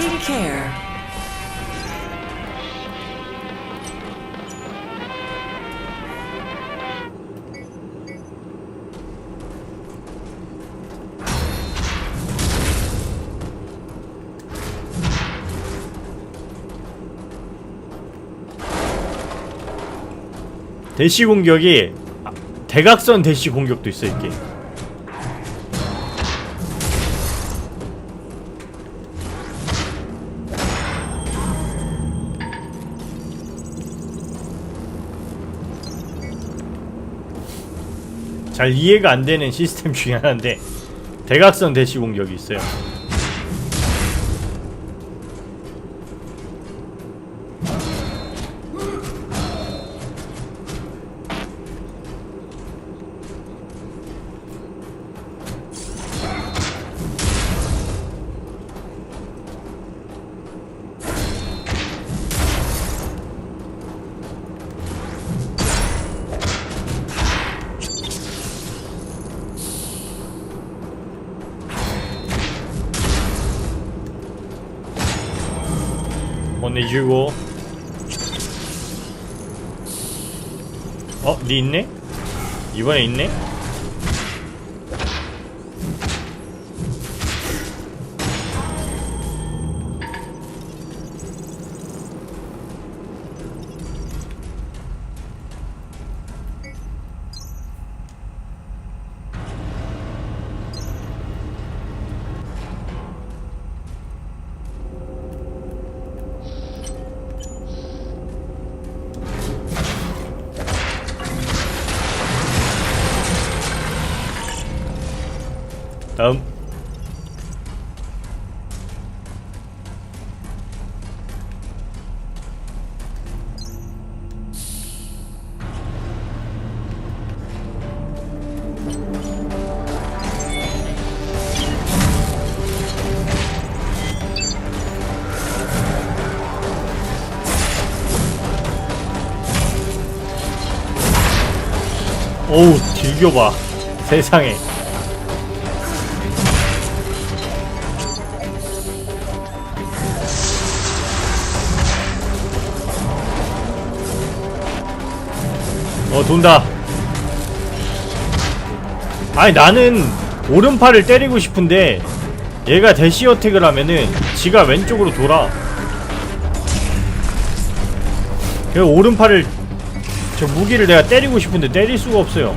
Take care. 대시 공격이 아, 대각선 대시 공격도 있어 이게. 잘 이해가 안 되는 시스템 중에 하나인데 대각선 대시 공격이 있어요. 보내주고 어? 니 있네? 이번에 있네? 딜겨봐 세상에. 어 돈다. 아니 나는 오른팔을 때리고 싶은데 얘가 대시 어택을 하면은 지가 왼쪽으로 돌아. 그 오른팔을 저 무기를 내가 때리고 싶은데 때릴 수가 없어요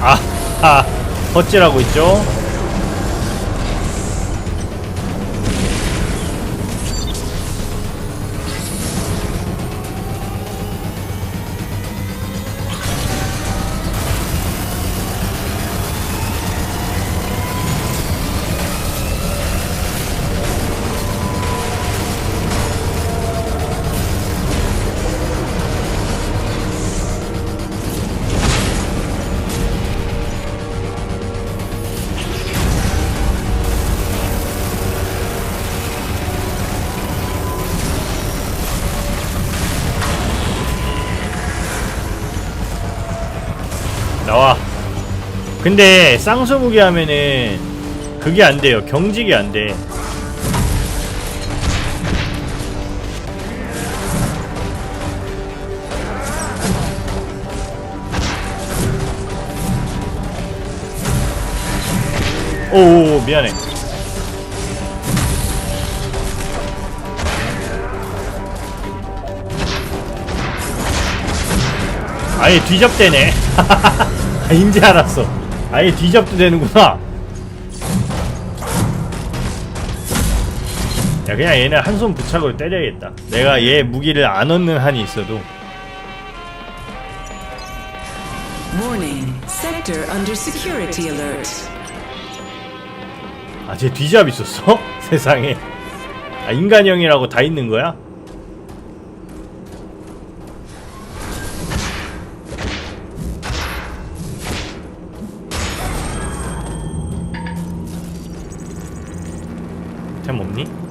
아, 아, 헛질하고 있죠? 근데 쌍수무기 하면은 그게 안 돼요. 경직이 안 돼. 오 미안해. 아예 뒤접대네. 아, 인지 알았어 아예 뒤접도 되는구나 야 그냥 얘는 한 손 부착으로 때려야겠다 내가 얘 무기를 안 얻는 한이 있어도 Warning, sector under security alert. 아쟤 뒤잡 있었어? 세상에 아 인간형이라고 다 있는 거야? 템 없니?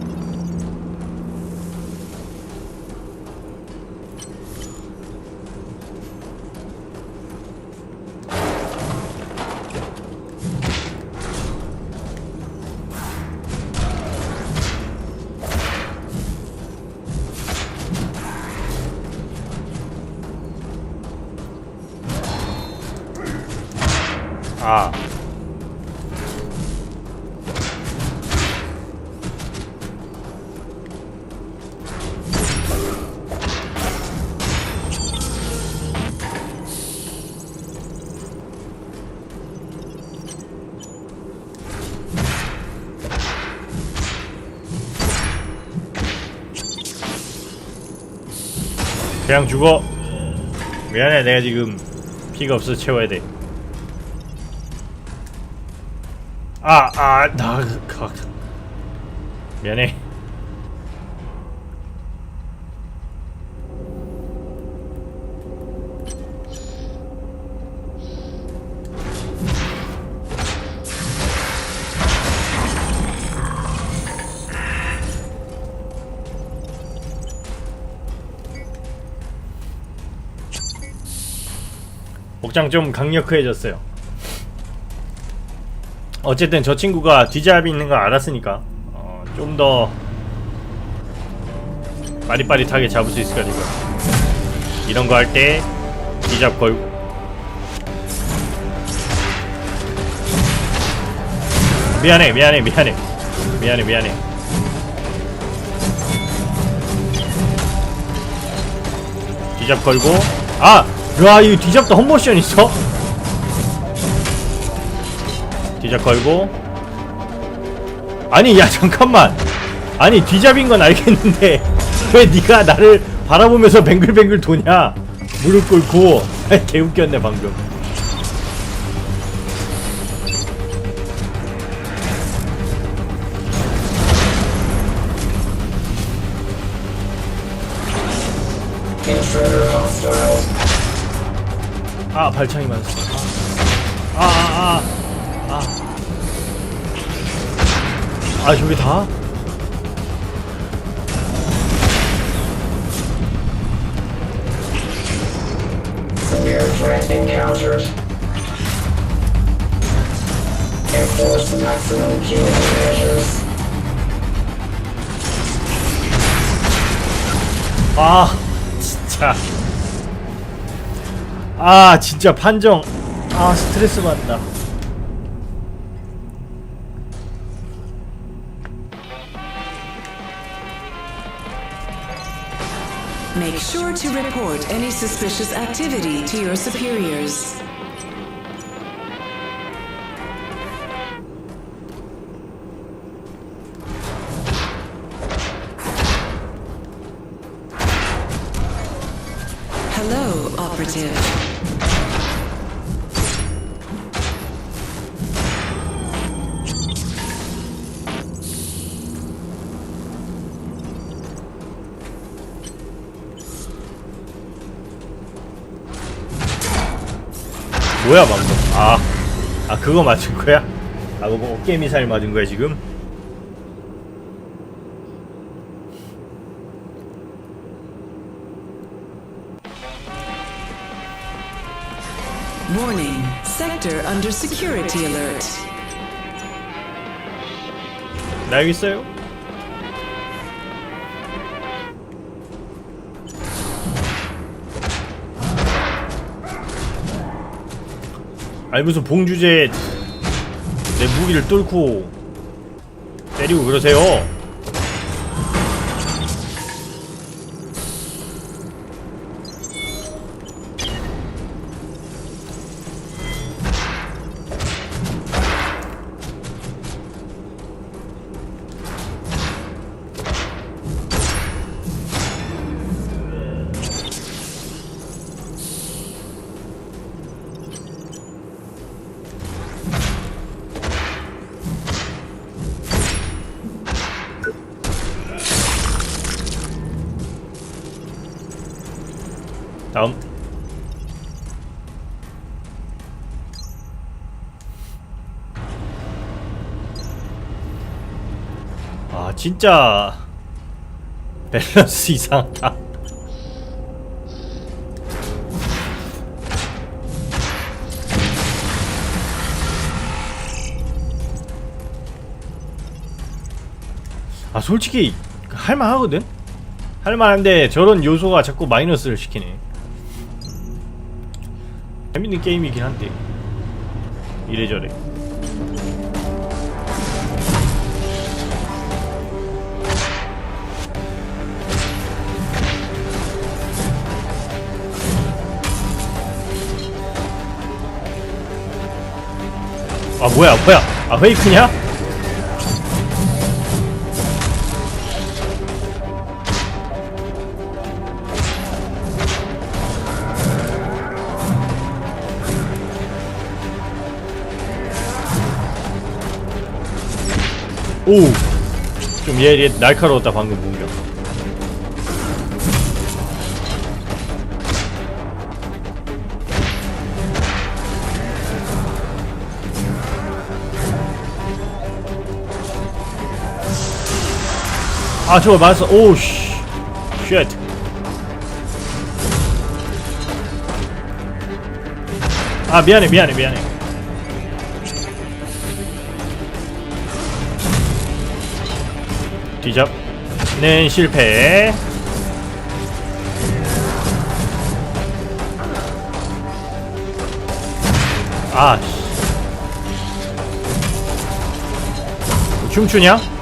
그냥 죽어. 미안해 내가 지금 피가 없어 채워야 돼. 아, 아, 나, 그, 미안해. 복장 좀 강력해졌어요. 어쨌든 저 친구가 뒤잡이 있는 걸 알았으니까 어, 좀 더 빠릿빠릿하게 잡을 수 있을 거니까 이런 거 할 때 뒤잡 걸고 미안해 미안해 미안해 미안해 미안해 뒤잡 걸고 아! 와 이거 뒤잡도 헛모션 있어? 뒤잡 걸고. 아니 야 잠깐만. 아니 뒤잡인 건 알겠는데 왜 네가 나를 바라보면서 뱅글뱅글 도냐? 무릎 꿇고. 개웃겼네 방금 발창이 맞았어 아아아아 아, 아, 아. 아, 저기 다? 아 진짜 아 진짜 판정 아 스트레스 받는다 Make sure to report any suspicious activity to your superiors. 뭐야 방금 아, 아 그거 맞은 거야? 아 그거 뭐 어깨 미사일 맞은 거야 지금? Warning, sector under security alert. 나 여기 있어요. 아니 무슨 봉주제 내 무기를 뚫고 때리고 그러세요. 진짜 밸런스 이상하다. 아 솔직히 할만하거든? 할만한데 저런 요소가 자꾸 마이너스를 시키네 재밌는 게임이긴 한데 이래저래 아 뭐야 뭐야 아 페이크냐? 오! 좀 얘, 얘 날카로웠다 방금 공격 아 저거 맞았어. 오우씨. 쉣 아 미안해 미안해 미안해. 뒤잡는 실패. 아 씨. 춤추냐?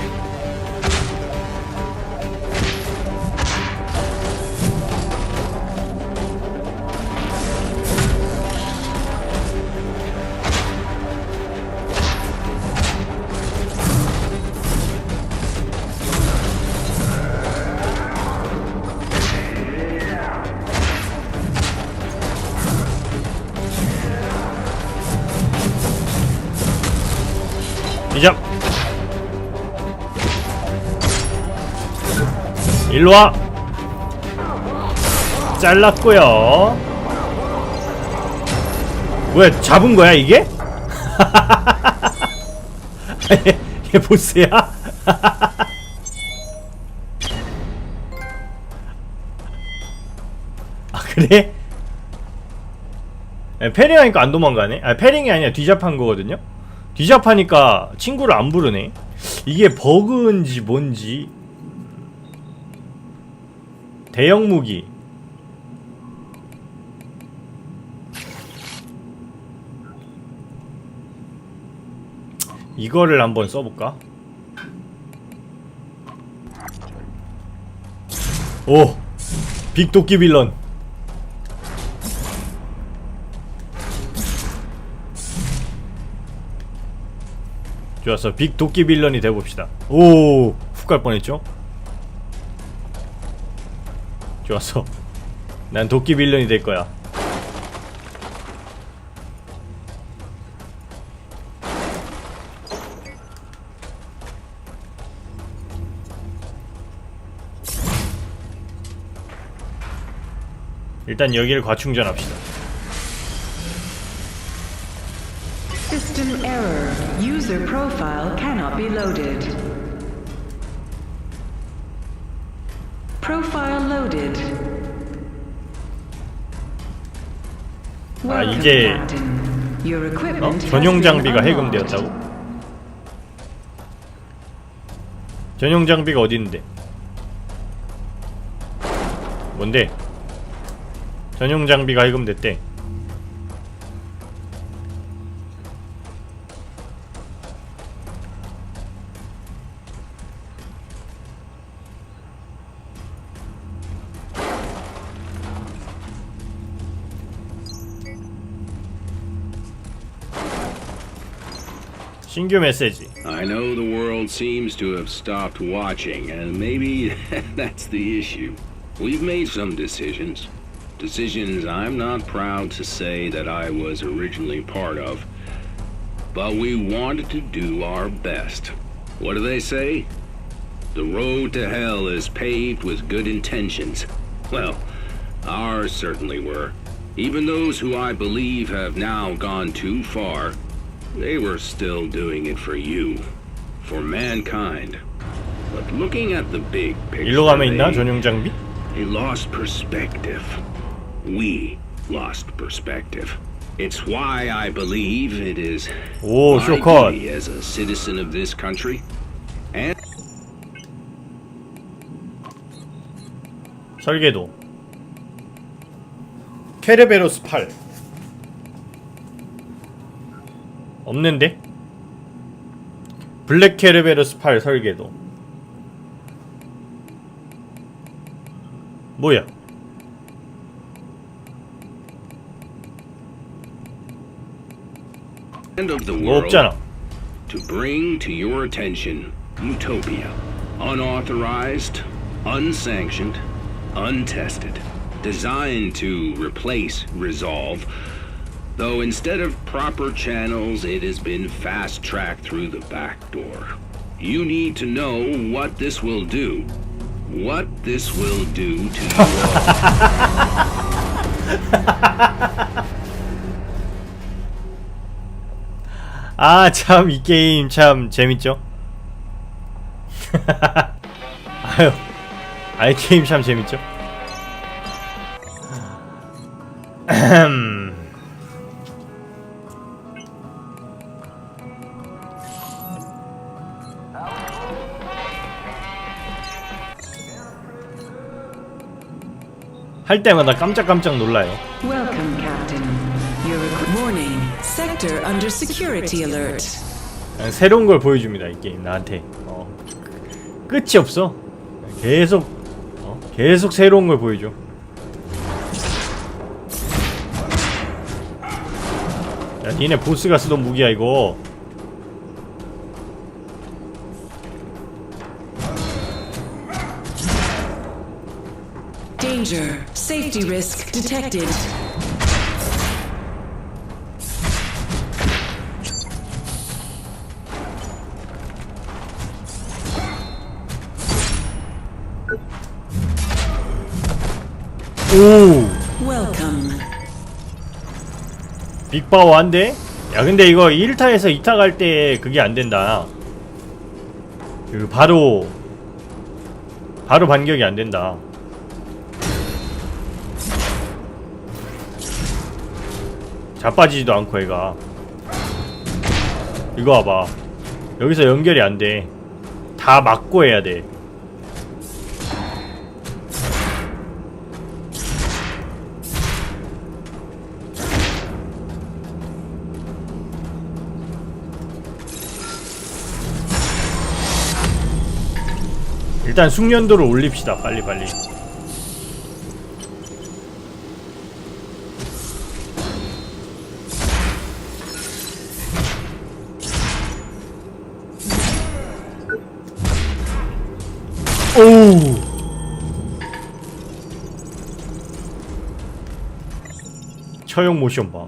일로와 잘랐고요 왜 잡은 거야 이게? 얘, 얘 보스야? 아 그래? 에, 패링하니까 안 도망가네? 아 패링이 아니라 뒤잡한 거거든요? 뒤잡하니까 친구를 안 부르네 이게 버그인지 뭔지 대형 무기. 이거를 한번 써볼까? 오! 빅도끼 빌런. 좋았어. 빅 도끼 빌런이 돼봅시다. 오! 훅 갈 뻔했죠 좋았어 난 도끼 빌런이 될 거야 일단 여기를 과충전합시다 System error. User profile cannot be loaded. Profile loaded. 아 이제 어? 전용 장비가. 해금되었다고? 전용 장비가 어디 있는데? 뭔데? 전용 장비가 해금됐대. 신규 메시지. I know the world seems to have stopped watching, and maybe that's the issue. We've made some decisions. Decisions I'm not proud to say that I was originally part of. But we wanted to do our best. What do they say? The road to hell is paved with good intentions. Well, ours certainly were. Even those who I believe have now gone too far they were still doing it for you, for mankind. But looking at the big picture, 일로 가면 있나 they, 전용 장비? they lost perspective. We lost perspective. It's why I believe it is 오 my 쇼컷. duty as a citizen of this country and 설계도. 케르베로스 8. 없는데? 블랙 케르베로스 8 설계도. 뭐야? of the 뭐 world 없잖아. to bring to your attention Utopia. Unauthorized, unsanctioned, untested. Designed to replace Resolve. Though instead of proper channels, it has been fast tracked through the back door. You need to know what this will do. What this will do to you all. 아, 참, 이 게임 참 재밌죠? 아유, 아, 이 게임 참 재밌죠? 할 때마다 깜짝깜짝 놀라요. Welcome, Captain. Your warning. Sector under security alert. 그냥 새로운 걸 보여줍니다 이 게임 나한테 어. 끝이 없어 계속 어? 계속 새로운 걸 보여줘 야 니네 보스가 쓰던 무기야 이거 Safety risk detected. 오 Welcome. 빅바워 한데? 야 근데 이거 1타에서 2타 갈 때 그게 안 된다 그 바로 바로 반격이 안 된다 자빠지지도 않고 얘가. 이거 봐봐. 여기서 연결이 안 돼 다 막고 해야 돼. 일단 숙련도를 올립시다 빨리빨리. 오우 처형 모션 봐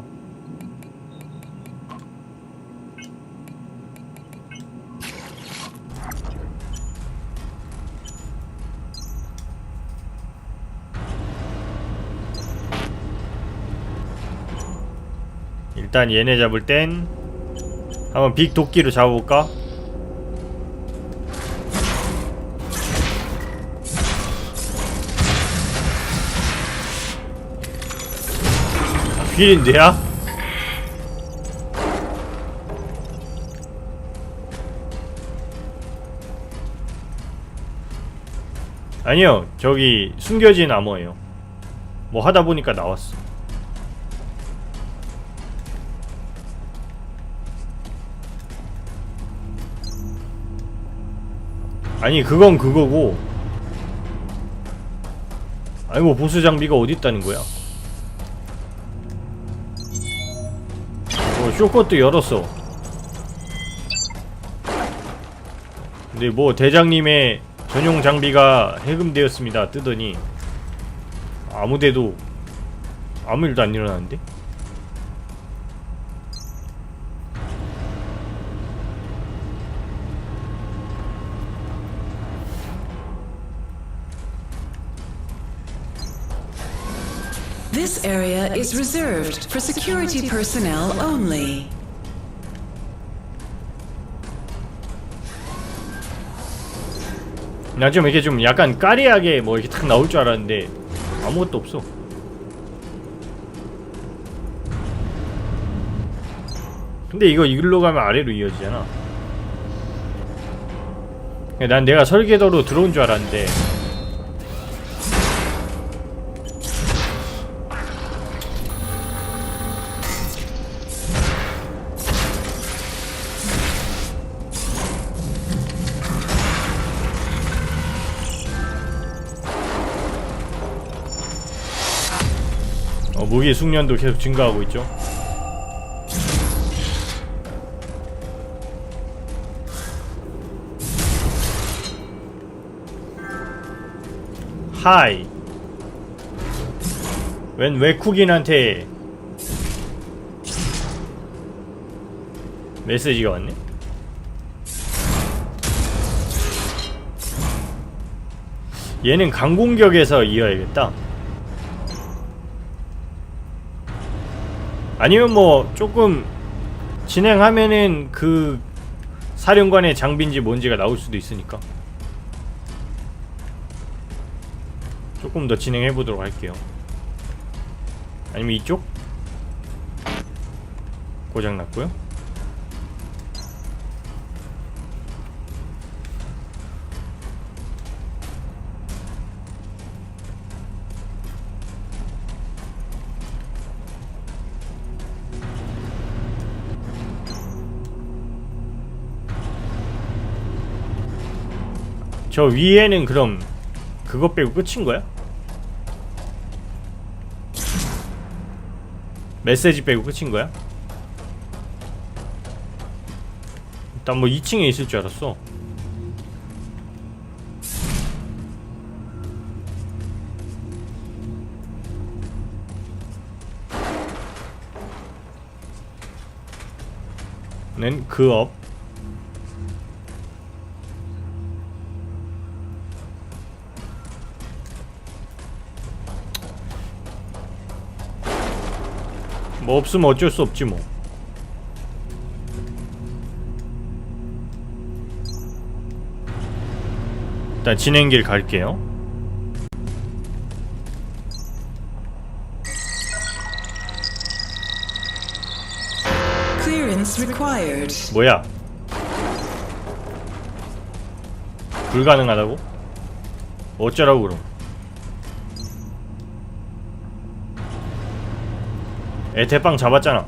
일단 얘네 잡을 땐 한번 빅 도끼로 잡아볼까? 휠인데야? 아니요 저기 숨겨진 암호예요. 뭐 하다 보니까 나왔어. 아니 그건 그거고. 뭐 보스 장비가 어디 있다는 거야 어 쇼컷도 열었어 근데 뭐 대장님의 전용 장비가 해금되었습니다 뜨더니 아무데도 아무 일도 안 일어나는데? This area is reserved for security personnel only. 나 좀 이렇게 좀 약간 까리하게 뭐 이렇게 탁 나올 줄 알았는데 아무것도 없어. 근데 이거 이글로 가면 아래로 이어지잖아. 난 내가 설계도로 들어온 줄 알았는데 어, 무기 숙련도 계속 증가하고 있죠. 하이. 웬 외국인한테 메시지가 왔네? 얘는 강공격에서 이어야겠다. 아니면 뭐 조금 진행하면은 그 사령관의 장비인지 뭔지가 나올 수도 있으니까 조금 더 진행해 보도록 할게요. 아니면 이쪽 고장 났고요. 저 위에는 그럼 그것 빼고 끝인 거야? 메시지 빼고 끝인 거야? 일단 뭐 2층에 있을 줄 알았어. 는 그업 뭐 없으면 어쩔 수 없지 뭐. 일단 진행길 갈게요. Clearance required. 뭐야? 불가능하다고? 어쩌라고 그럼? 애 대빵 잡았잖아.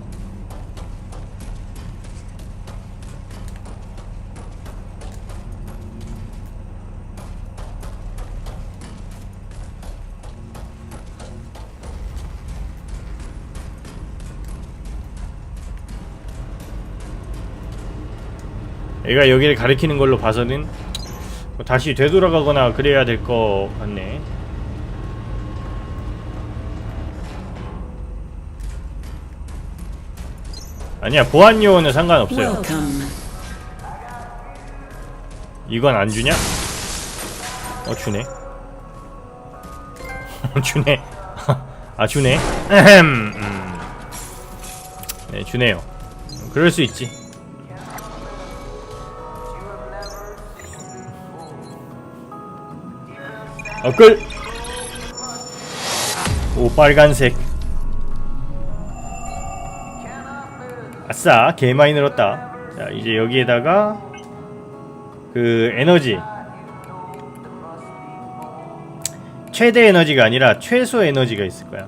애가 여기를 가리키는 걸로 봐서는 뭐 다시 되돌아가거나 그래야 될 것 같네. 아니야 보안 요원은 상관없어요. 이건 안 주냐? 어 주네. 주네. 아 주네. 음. 네 주네요. 그럴 수 있지. 어 끌. 오 빨간색. 아싸 개 많이 늘었다. 자 이제 여기에다가 그 에너지. 최대 에너지가 아니라 최소 에너지가 있을 거야.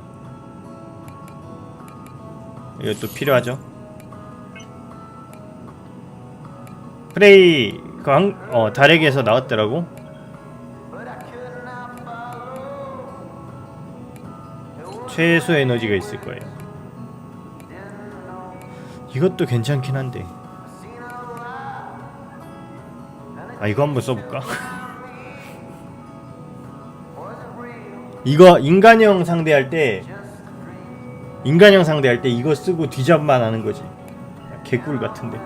이것도 필요하죠? 프레이 그 한, 어, 달에게서 나왔더라고. 최소 에너지가 있을 거예요 이것도 괜찮긴 한데. 아 이거 한번 써볼까? 이거 인간형 상대할 때 인간형 상대할 때 이거 쓰고 뒤잡만 하는 거지. 개꿀 같은데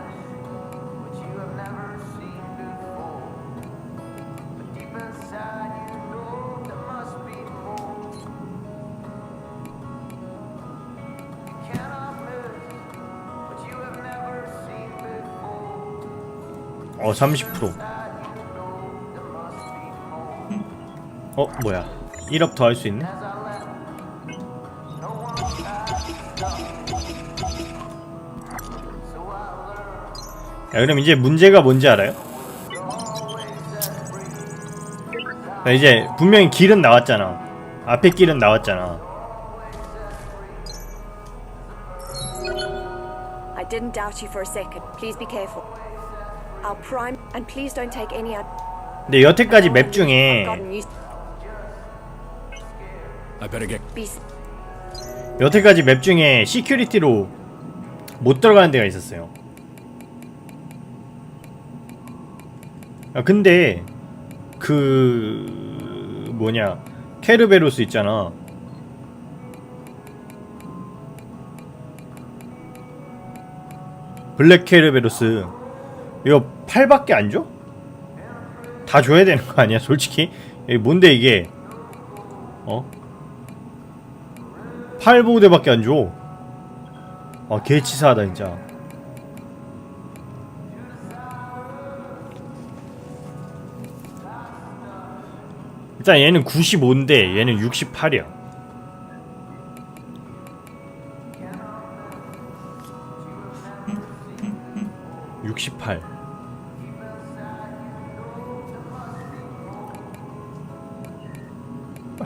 어 30%. 어 뭐야 1업 더 할 수 있네? 야 그럼 이제 문제가 뭔지 알아요? 자, 이제 분명히 길은 나왔잖아 앞에 길은 나왔잖아 I didn't doubt you for a second. Please be careful. I'll prime and please don't take any ad- 근데 여태까지 맵 중에 gotten used I better get be s- 여태까지 맵 중에 시큐리티로 못 들어가는 데가 있었어요. 아 근데 그 뭐냐 케르베로스 있잖아. 블랙 케르베로스 이거 8밖에 안 줘? 다 줘야 되는 거 아니야 솔직히? 이게 뭔데 이게 어? 8보대밖에 안 줘. 아, 개치사하다, 진짜. 일단 얘는 95인데 얘는 68이야.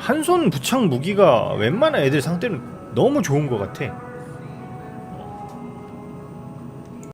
한손 부착 무기가 웬만한 애들 상태는 너무 좋은 것 같아.